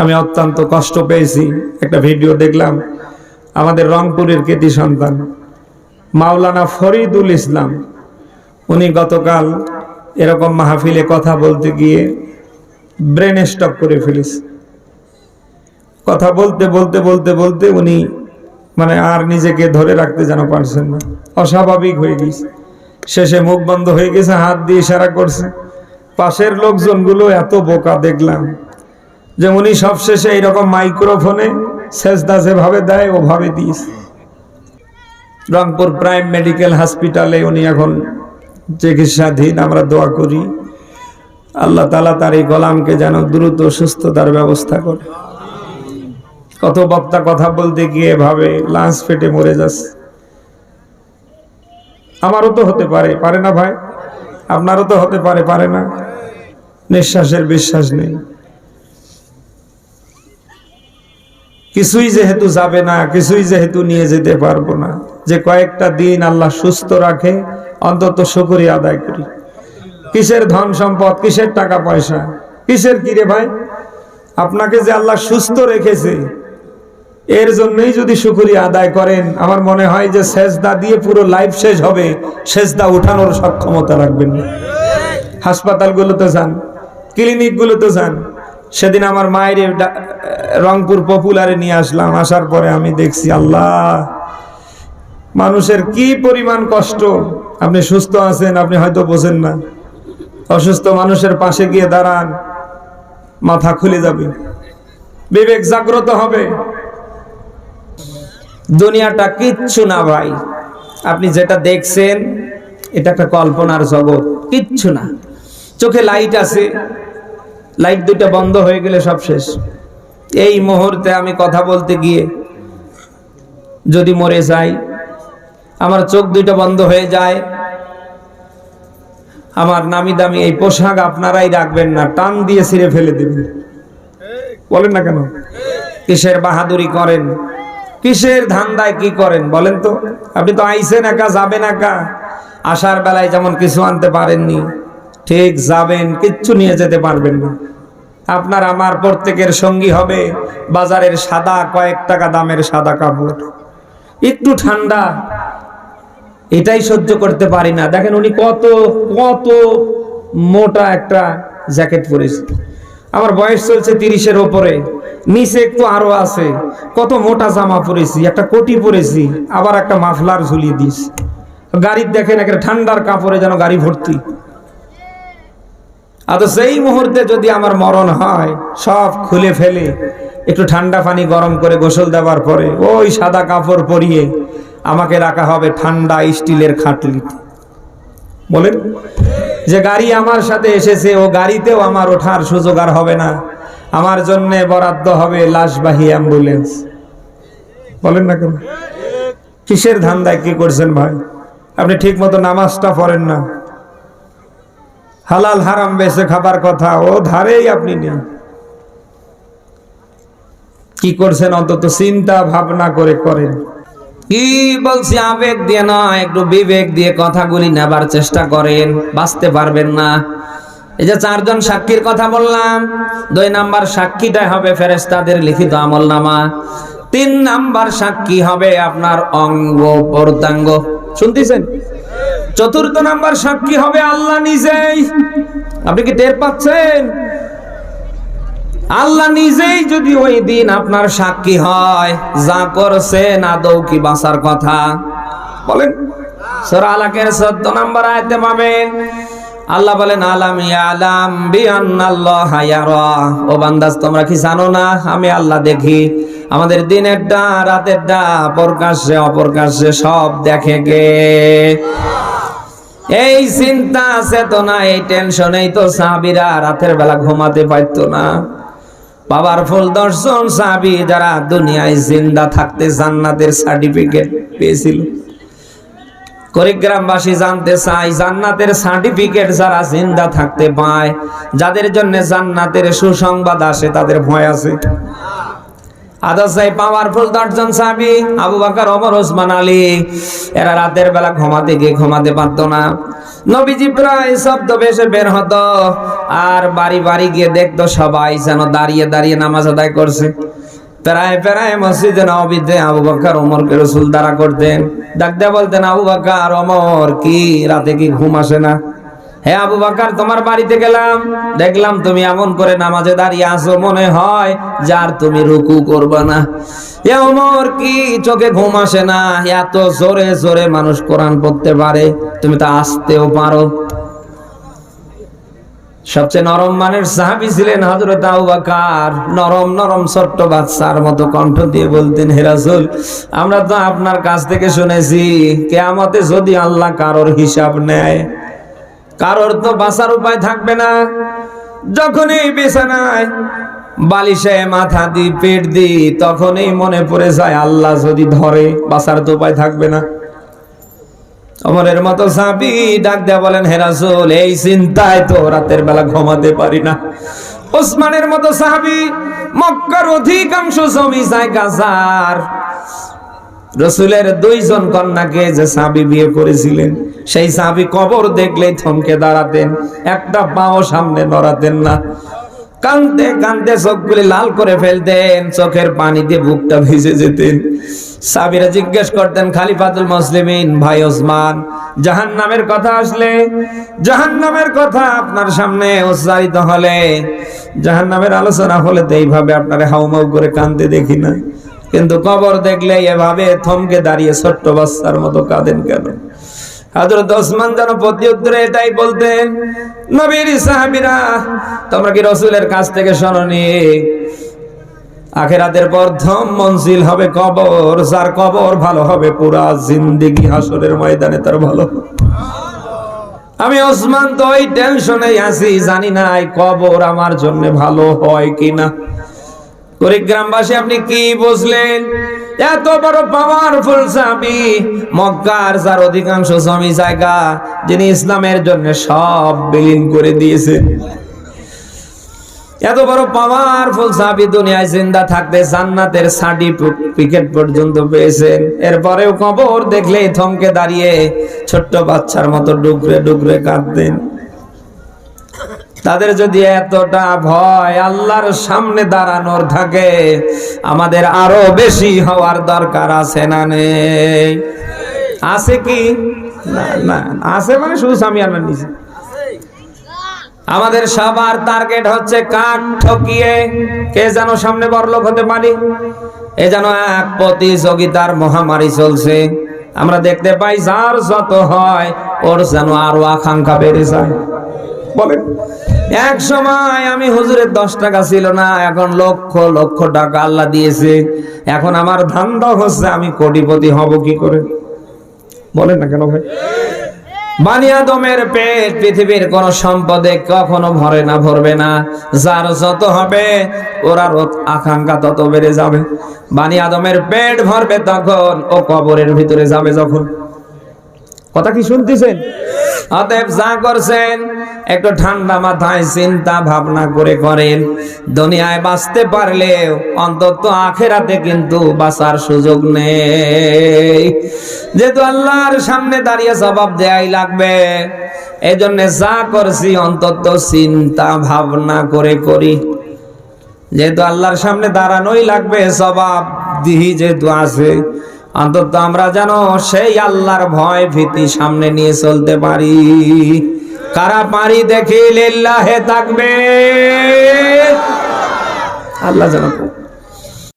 আমি অত্যন্ত কষ্ট পেয়েছি। একটা ভিডিও দেখলাম, আমাদের রংপুরের কেতি সন্তান, মাওলানা ফরিদুল ইসলাম। উনি গতকাল এরকম মাহফিলে কথা বলতে গিয়ে ব্রেন স্টক করে ফেলিস কথা বলতে বলতে বলতে বলতে উনি মানে আর নিজেকে ধরে রাখতে যেন পারছেন না, অস্বাভাবিক হয়ে গেছে শেষে মুখ বন্ধ হয়ে গেছে, হাত দিয়ে ইশারা করছে, পাশের লোকজনগুলো এত বোকা দেখলাম। যে উনি সবশেষে এইরকম মাইক্রোফোনে সেজদা যেভাবে দেয়, ওভাবে দিয়েছে। রংপুর প্রাইম মেডিকেল হসপিটালে উনি এখন চিকিৎসাধীন, আমরা দোয়া করি। আল্লাহ তালা তার এই গোলামকে যেন দ্রুত সুস্থতার ব্যবস্থা করে। কত বক্তা কথা বলতে গিয়ে ভাবে লাঞ্চ ফেটে মরে যাচ্ছে। আমারও তো হতে পারে পারে না ভাই? আপনারও তো হতে পারে পারে না। নিঃশ্বাসের বিশ্বাস নেই। কিছুই যেহেতু যাবে না, কিছুই যেহেতু নিয়ে যেতে পারব না। যে কয়েকটা দিন আল্লাহ সুস্থ রাখে, অন্তত শুকরিয়া আদায় করি। কিসের ধন সম্পদ, কিসের টাকা পয়সা, কিসের কিরে ভাই? আপনাকে যে আল্লাহ সুস্থ রেখেছে, এর জন্যই যদি শুকুরি আদায় করেন, আমার মনে হয় যে সেজদা দিয়ে পুরো লাইফ শেষ হবে, সেজদা উঠানোর সক্ষমতা রাখবেন হাসপাতালগুলোতে যান, ক্লিনিকগুলোতে যান সেদিন আমার মায়ের রংপুর পপুলারে নিয়ে আসলাম, আসার পরে আমি দেখছি, আল্লাহ, মানুষের কি পরিমাণ কষ্ট। আপনি সুস্থ আছেন, আপনি হয়তো বোঝেন না। অসুস্থ মানুষের পাশে গিয়ে দাঁড়ান, মাথা খুলে যাবে। বিবেক জাগ্রত হবে। দুনিয়াটা কিচ্ছু না ভাই। আপনি যেটা দেখছেন, এটা একটা কল্পনার জগৎ, কিচ্ছু না। চোখে লাইট আছে। লাইট দুইটা বন্ধ হয়ে গেলে সব শেষ। এই মুহূর্তে আমি কথা বলতে গিয়ে যদি মরে যাই, আমার চোখ দুইটা বন্ধ হয়ে যায়, আমার নামি দামি এই পোশাক আপনারাই রাখবেন না, টান দিয়ে ছিঁড়ে ফেলে দেবেন। বলেন না কেন? কিসের বাহাদুরি করেন? কিসের ধান্দায় কি করেন? বলেন তো। আপনি তো আইসেন একা, যাবেন একা। আসার বেলায় যেমন কিছু আনতে পারেননি ঠিক যাবেন, কিচ্ছু নিয়ে যেতে পারবেন না। আপনার আমার প্রত্যেকের সঙ্গী হবে বাজারের সাদা, কয়েক টাকা দামের সাদা কাপড়। একটু ঠান্ডা, এটাই সহ্য করতে পারি না। দেখেন উনি কত কত মোটা একটা জ্যাকেট পরেছে। আমার বয়স চলছে তিরিশের ওপরে, নিচে একটু আরও আছে। কত মোটা জামা পরেছি, একটা কোটি পরেছি, আবার একটা মাফলার ঝুলিয়ে দিস গাড়ির দেখেন একটা ঠান্ডার কাপড়ে যেন গাড়ি ভর্তি। আর সেই মুহূর্তে যদি আমার মরণ হয়, সব খুলে ফেলে, একটু ঠান্ডা পানি গরম করে গোসল দেওয়ার পরে, ওই সাদা কাপড় পরিয়ে আমাকে রাখা হবে ঠান্ডা স্টিলের খাটলিতে বলেন, যে গাড়ি আমার সাথে এসেছে, ও গাড়িতেও আমার ওঠার সুযোগ আর হবে না। আমার জন্য বরাদ্দ হবে লাশবাহী অ্যাম্বুলেন্স। বলেন না কেন? কিসের ধান্দায় কি করছেন ভাই? আপনি ঠিক মতো নামাজটা পড়েন না। হালাল হারাম বেছে খাবার কথা, ও ধারেই আপনি নেই। কি করছেন অন্তত চিন্তা ভাবনা করে করেন। কি বলছি, আবেগ দিয়ে নয়, একটু বিবেক দিয়ে কথাগুলি নেবার চেষ্টা করেন, বাঁচতে পারবেন না। এই যে চারজন সাক্ষীর কথা বললাম, দুই নাম্বার সাক্ষীটাই হবে ফেরেস্তাদের লিখিত আমল নামা তিন নাম্বার সাক্ষী হবে আপনার অঙ্গ প্রত্যাঙ্গ শুনতেছেন? চতুর্থ নাম্বার সাক্ষী হবে আল্লাহ নিজেই। আপনি কি টের পাচ্ছেন? আল্লাহ নিজেই যদি ওই দিন আপনার সাক্ষী হয়, যা করছেন আদৌ কি বাঁচার কথা? বলেন। সূরা আলাকের 14 নম্বর আয়াতে আল্লাহ বলেন, আলাম ও বান্দাস তোমরা কি জানো না? আমি আল্লাহ দেখি। আমাদের দিনেরটা রাতেরটা প্রকাশ্যে, অপ্রকাশ্যে সব দেখে গে এই চিন্তা চেতনা এই টেনশনেই তো সাহাবীরা রাতের বেলা ঘুমাতে পারতো না। পাওয়ারফুল দর্শন সাহাবি যারা দুনিয়ায় জিন্দা থাকতে জান্নাতের সার্টিফিকেট পেয়েছিল। কুড়িগ্রামবাসী জানতে চাই জান্নাতের সার্টিফিকেট যারা জিন্দা থাকতে পায়, যাদের জন্য জান্নাতের সুসংবাদ আসে তাদের ভয় আছে। আবু বাকর এরা রাতের বেলা পারতো না। বের হতো, আর বাড়ি বাড়ি গিয়ে দেখতো সবাই যেন দাঁড়িয়ে দাঁড়িয়ে নামাজ করছে। প্রায় প্রায় আবু করতেন। বলতেন, আবু কি রাতে কি ঘুম আসে না? হে আবু বাকার, তোমার বাড়িতে গেলাম। দেখলাম তুমি এমন করে নামাজে দাঁড়িয়ে মনে হয় যার তুমি রুকু করবে না। ওমর, কি চোখে ঘুম আসে না? এত জোরে জোরে মানুষ কোরআন পড়তে পারে, তুমি তো আসতেও পারো। সবচেয়ে নরম মানের সাহাবি ছিলেন হজরত আবু বাকার। নরম নরম, ছোট্ট বাচ্চার মতো কণ্ঠ দিয়ে বলতেন হেরাসুল আমরা তো আপনার কাছ থেকে শুনেছি, কেয়ামতে যদি আল্লাহ কারোর হিসাব নেয় কারোর তো বাঁচার উপায় থাকবে না। যখনই বিছানায় বালিশে মাথা দি পেট দি তখনই মনে পড়ে যায়, আল্লাহ যদি ধরে, বাঁচার তো উপায় থাকবে না। অমরের মতো সাপি ডাক দেয়া বলেন হেরাসুল এই চিন্তায় তো রাতের বেলা ঘুমাতে পারি না। ওসমানের মতো সাহাবি মক্কার অধিকাংশ জমি জায়গা যার। রসুলের দুইজন কন্যাকে যে সাবি বিয়ে করেছিলেন সেই সাবি কবর দেখলেই থমকে দাঁড়াতেন। একটা পাও সামনে নড়াতেন না। কানতে কানতে চোখগুলি লাল করে ফেলতেন, চোখের পানি দিয়ে বুকটা ভিজে যেতেন। সাবিরা জিজ্ঞেস করতেন, খালিফাতুল মুসলিমিন, ভাই ওসমান জাহান নামের কথা আসলে? জাহান নামের কথা আপনার সামনে উচ্চারিত হলে? জাহান নামের আলোচনা হলে তো এইভাবে আপনারা হাউমাউ করে কানতে দেখি না। কিন্তু কবর দেখলে এভাবে থমকে দাঁড়িয়ে ছোট্ট বাচ্চার মতো কাঁদেন কেন? আখেরাতের প্রথম মঞ্জিল হবে কবর, যার কবর ভালো হবে পুরা জিন্দিগি হাসরের ময়দানে তার ভালো আমি ওসমান তো ওই টেনশনে আছি, জানি না এই কবর আমার জন্য ভালো হয় কিনা। কুড়িগ্রামবাসী, আপনি কি বুঝলেন? এত বড় পাওয়ারফুল সাবি মক্কার যার অধিকাংশ জমি জায়গা, যিনি ইসলামের জন্য সব বিলীন করে দিয়েছেন। এত বড় পাওয়ারফুল সাবি দুনিয়ায় জিন্দা থাকতে জান্নাতের সার্টিফিকেট পর্যন্ত পেয়েছেন। এরপরেও কবর দেখলে থমকে দাঁড়িয়ে ছোট্ট বাচ্চার মতো ডুকরে ডুকরে কাঁদতেন। তাদের যদি এতটা ভয় আল্লাহর সামনে দাঁড়ানোর থাকে, আমাদের আরও বেশি হওয়ার দরকার আছে না নেই? আছে কি? না আছে মানে শুধু স্বামী আর নিচে আমাদের সবার টার্গেট হচ্ছে কাক ঠকিয়ে কে যেন সামনে বড়লোক হতে পারি। এ যেন এক প্রতিযোগিতার মহামারী চলছে। আমরা দেখতে পাই যার যত হয়, ওর যেন আরও আকাঙ্ক্ষা বেড়ে যায়। বলেন। এক সময় আমি হুজুরের দশ টাকা ছিল না, এখন লক্ষ লক্ষ টাকা আল্লাহ দিয়েছে। এখন আমার ধান্দা হচ্ছে, আমি কোটিপতি হব কি করে? বলেন না কেন ভাই? বানিয়াদমের পেট পৃথিবীর কোন সম্পদে কখনো ভরে না, ভরবে না। যার যত হবে ওরার আকাঙ্ক্ষা তত বেড়ে যাবে। বানিয়াদমের পেট ভরবে তখন, ও কবরের ভিতরে যাবে যখন। কথা কি শুনতেছেন? অতএব যা করছেন একটু ঠান্ডা মাথায় চিন্তা ভাবনা করে করেন। দুনিয়ায় বাঁচতে পারলে অন্তত আখেরাতে কিন্তু বাঁচার সুযোগ নেই। যেহেতু আল্লাহর সামনে দাঁড়িয়ে জবাব দেয়াই লাগবে এই জন্য যা করছি অন্তত চিন্তা ভাবনা করে করি। যেহেতু আল্লাহর সামনে দাঁড়ানোই লাগবে জবাব দিহি যেহেতু আছে, অন্তত আমরা যেন সেই আল্লাহর ভয় ভীতি সামনে নিয়ে চলতে পারি। কারা পারি দেখি লিল্লাহে থাকবে? আল্লাহ যেন